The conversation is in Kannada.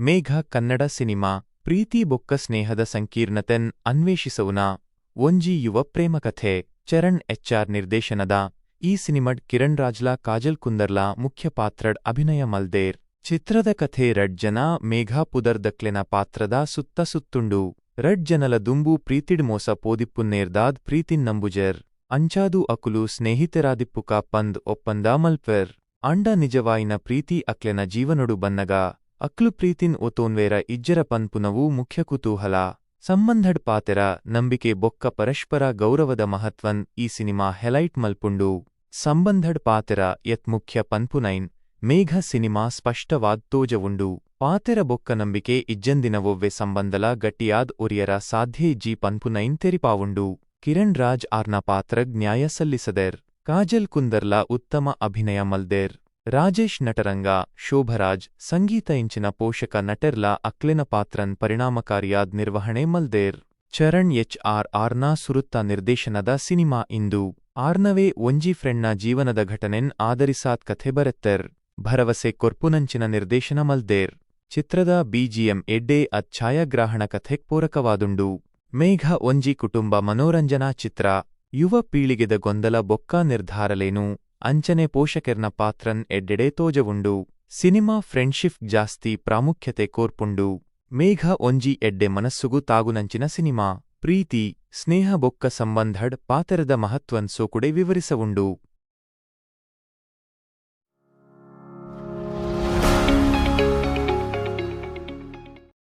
ಮೇಘ ಕನ್ನಡ ಸಿನಿಮಾ, ಪ್ರೀತಿ ಬೊಕ್ಕ ಸ್ನೇಹದ ಸಂಕೀರ್ಣತೆನ್ ಅನ್ವೇಷಿಸವುನ ಒಂಜಿ ಯುವ ಪ್ರೇಮಕಥೆ ಚರಣ್ ಎಚ್ಆರ್ ನಿರ್ದೇಶನದ, ಈ ಸಿನಿಮಡ್ ಕಿರಣ್ ರಾಜ್ಲಾ, ಕಾಜಲ್ ಕುಂದರ್ಲಾ, ಮುಖ್ಯ ಪಾತ್ರಡ್ ಅಭಿನಯ ಮಲ್ದೇರ್. ಚಿತ್ರದ ಕಥೆ ರಡ್ ಜನ, ಮೇಘಾ ಪುದರ್ದಕ್ಲೆನ ಪಾತ್ರದ ಸುತ್ತ ಸುತ್ತುಂಡು. ರಡ್ ಜನಲ ದುಂಬು ಪ್ರೀತಿಡ್ ಮೋಸ ಪೋದಿಪ್ಪುನ್ನೇರ್ದಾದ್ ಪ್ರೀತಿನ್ ನಂಬುಜರ್. ಅಂಚಾದು ಅಕುಲು ಸ್ನೇಹಿತರಾದಿಪ್ಪುಕ ಪಂದ್ ಒಪ್ಪಂದ ಮಲ್ಪೆರ್. ಅಂಡ ನಿಜವಾಯಿನ ಪ್ರೀತಿ ಅಕ್ಲೆನ ಜೀವನೊಡು ಬನ್ನಗ. ಅಕ್ಲು ಪ್ರೀತಿನ್ ಒತೋನ್ವೇರ ಇಜ್ಜರ ಪನ್ಪುನವು ಮುಖ್ಯ ಕುತೂಹಲ. ಸಂಬಂಧಡ್ ಪಾತೆರ ನಂಬಿಕೆ ಬೊಕ್ಕ ಪರಸ್ಪರ ಗೌರವದ ಮಹತ್ವನ್ ಈ ಸಿನಿಮಾ ಹೆಲೈಟ್ ಮಲ್ಪುಂಡು. ಸಂಬಂಧಡ್ ಪಾತೆರ ಯತ್ ಮುಖ್ಯ ಪನ್ಪುನೈನ್, ಮೇಘ ಸಿನಿಮಾ ಸ್ಪಷ್ಟವಾದ್ ತೋಜವುಂಡು. ಪಾತೆರ ಬೊಕ್ಕ ನಂಬಿಕೆ ಇಜ್ಜಂದಿನವೊವ್ವೆ ಸಂಬಂಧಲ ಗಟ್ಟಿಯಾದ್ ಒರಿಯರ ಸಾಧ್ಯ ಜಿ ಪನ್ಪುನೈನ್ ತೆರಿಪಾವುಂಡು. ಕಿರಣ್ ರಾಜ್ ಆರ್ನ ಪಾತ್ರಗ್ ನ್ಯಾಯ ಸಲ್ಲಿಸದೆರ್. ಕಾಜಲ್ ಕುಂದರ್ಲ ಉತ್ತಮ ಅಭಿನಯ ಮಲ್ದೇರ್. ರಾಜೇಶ್ ನಟರಂಗ, ಶೋಭರಾಜ್, ಸಂಗೀತ ಇಂಚಿನ ಪೋಷಕ ನಟರ್ಲ ಅಕ್ಲೆನ ಪಾತ್ರನ್ ಪರಿಣಾಮಕಾರಿಯಾದ್ ನಿರ್ವಹಣೆ ಮಲ್ದೇರ್. ಚರಣ್ ಎಚ್. ಆರ್. ಆರ್ನಾ ಸುರುತ್ತ ನಿರ್ದೇಶನದ ಸಿನಿಮಾ ಇಂದು. ಆರ್ನವೇ ಒಂಜಿ ಫ್ರೆಂಡ್ನ ಜೀವನದ ಘಟನೆನ್ ಆಧರಿಸಾದ್ ಕಥೆ ಬರೆತ್ತರ್. ಭರವಸೆ ಕೊರ್ಪುನಂಚಿನ ನಿರ್ದೇಶನ ಮಲ್ದೇರ್. ಚಿತ್ರದ ಬಿಜಿಎಂ ಎಡ್ಡೆ ಅದ್ ಛಾಯಾಗ್ರಾಹಣ ಕಥೆಗ್ ಪೂರಕವಾದುಂಡು. ಮೇಘ ಒಂಜಿ ಕುಟುಂಬ ಮನೋರಂಜನಾ ಚಿತ್ರ. ಯುವ ಪೀಳಿಗೆದ ಗೊಂದಲ ಬೊಕ್ಕ ನಿರ್ಧಾರಲೇನು? ಅಂಚನೆ ಪೋಷಕರ್ನ ಪಾತ್ರನ್ ಎಡ್ಡೆಡೆ ತೋಜವುಂಡು. ಸಿನಿಮಾ ಫ್ರೆಂಡ್ಶಿಪ್ ಜಾಸ್ತಿ ಪ್ರಾಮುಖ್ಯತೆ ಕೋರ್ಪುಂಡು. ಮೇಘ ಒಂಜಿ ಎಡ್ಡೆ ಮನಸ್ಸುಗು ತಾಗುನಂಚಿನ ಸಿನಿಮಾ. ಪ್ರೀತಿ, ಸ್ನೇಹ ಬೊಕ್ಕ ಸಂಬಂಧಡ್ ಪಾತರದ ಮಹತ್ವನ್ ಸೋಕುಡೆ ವಿವರಿಸವುಂಡು.